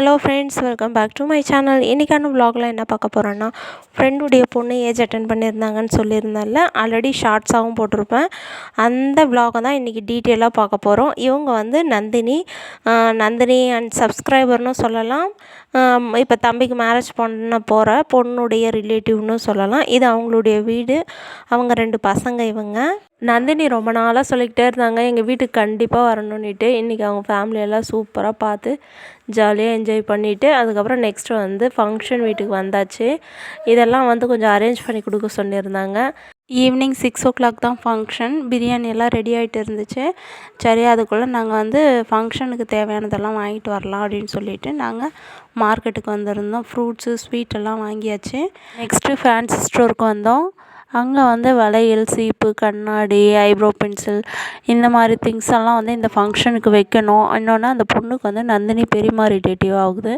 Hello friends welcome back to my channel இன்றைக்கான வ்ளாகில் என்ன பார்க்க போகிறோன்னா ஃப்ரெண்டுடைய பொண்ணு ஏஜ் அட்டன் பண்ணியிருந்தாங்கன்னு சொல்லியிருந்தால ஆல்ரெடி ஷார்ட்ஸாகவும் போட்டிருப்பேன். அந்த vlog தான் இன்றைக்கி டீட்டெயிலாக பார்க்க போகிறோம் இவங்க வந்து நந்தினி நந்தினி அண்ட் சப்ஸ்கிரைபர்னு சொல்லலாம். இப்போ தம்பிக்கு மேரேஜ் பண்ண போகிற பொண்ணுடைய ரிலேட்டிவ்னு சொல்லலாம். இது அவங்களுடைய வீடு. அவங்க ரெண்டு பசங்க இவங்க. நந்தினி ரொம்ப நாளாக சொல்லிக்கிட்டே இருந்தாங்க எங்கள் வீட்டுக்கு கண்டிப்பாக வரணுன்னுட்டு இன்றைக்கி அவங்க ஃபேமிலியெல்லாம் சூப்பராக பார்த்து ஜாலியாக என்ஜாய் பண்ணிவிட்டு அதுக்கப்புறம் நெக்ஸ்ட் வந்து ஃபங்க்ஷன் வீட்டுக்கு வந்தாச்சு. இதெல்லாம் வந்து கொஞ்சம் அரேஞ்ச் பண்ணி கொடுக்க சொல்லியிருந்தாங்க. ஈவினிங் சிக்ஸ் ஓ கிளாக் தான் ஃபங்க்ஷன் பிரியாணி எல்லாம் ரெடி ஆகிட்டு இருந்துச்சு. சரி அதுக்குள்ளே நாங்கள் வந்து ஃபங்க்ஷனுக்கு தேவையானதெல்லாம் வாங்கிட்டு வரலாம் அப்படின்னு சொல்லிட்டு நாங்கள் மார்க்கெட்டுக்கு வந்திருந்தோம். ஃப்ரூட்ஸு ஸ்வீட் எல்லாம் வாங்கியாச்சு. நெக்ஸ்ட்டு ஃபேன்சி ஸ்டோருக்கு வந்தோம். அங்கே வந்து வளையல் சீப்பு கண்ணாடி ஐப்ரோ பென்சில் இந்த மாதிரி திங்ஸ் எல்லாம் வந்து இந்த ஃபங்க்ஷனுக்கு வைக்கணும். இன்னொன்று அந்த பொண்ணுக்கு வந்து நந்தினி பெரியம்மா ரிலேட்டிவ் ஆகுது.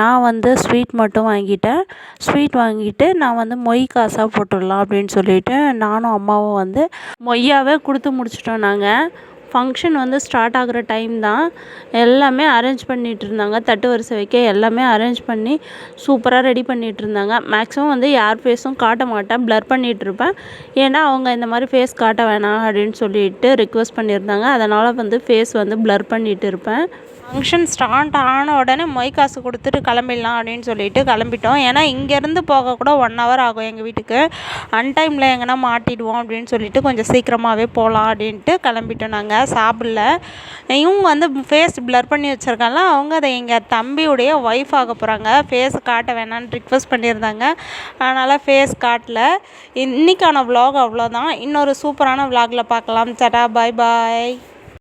நான் வந்து ஸ்வீட் மட்டும் வாங்கிட்டேன். ஸ்வீட் வாங்கிட்டு நான் வந்து மொய் காசாக போட்டுடலாம் அப்படின்னு சொல்லிட்டு நானும் அம்மாவும் வந்து மொய்யாவே கொடுத்து முடிச்சிட்டோம் நாங்கள் ஃபங்க்ஷன் வந்து ஸ்டார்ட் ஆகிற டைம் தான் எல்லாமே அரேஞ்ச் பண்ணிகிட்டு இருந்தாங்க. தட்டு வரிசை வைக்க எல்லாமே அரேஞ்ச் பண்ணி சூப்பராக ரெடி பண்ணிகிட்டு இருந்தாங்க. மேக்ஸிமம் வந்து யார் ஃபேஸும் காட்ட மாட்டேன். ப்ளர் பண்ணிகிட்டு இருப்பேன். ஏன்னா அவங்க இந்த மாதிரி ஃபேஸ் காட்ட வேணாம் அப்படின்னு சொல்லிட்டு ரிக்வெஸ்ட் பண்ணியிருந்தாங்க. அதனால் வந்து ஃபேஸ் வந்து ப்ளர் பண்ணிகிட்டு இருப்பேன். ஃபங்க்ஷன் ஸ்டார்ட் ஆன உடனே மொய் காசு கொடுத்துட்டு கிளம்பிடலாம் அப்படின்னு சொல்லிட்டு கிளம்பிட்டோம். ஏன்னா இங்கேருந்து போக கூட ஒன் ஹவர் ஆகும் எங்கள் வீட்டுக்கு. அன்டைமில் எங்கன்னா மாட்டிடுவோம் அப்படின்னு சொல்லிட்டு கொஞ்சம் சீக்கிரமாகவே போகலாம் அப்படின்ட்டு கிளம்பிட்டோம் நாங்கள் சாப்பிடல. இவங்க வந்து ஃபேஸ் ப்ளர் பண்ணி வச்சுருக்காங்க அவங்க அதை எங்கள் தம்பியுடைய ஒய்ஃப் ஆக போகிறாங்க ஃபேஸ் காட்ட வேணான்னு ரிக்வஸ்ட் பண்ணியிருந்தாங்க. அதனால் ஃபேஸ் காட்டல. இன்றைக்கான விலாக் அவ்வளோதான் இன்னொரு சூப்பரான விலாகில் பார்க்கலாம். சட்டா பாய் பாய்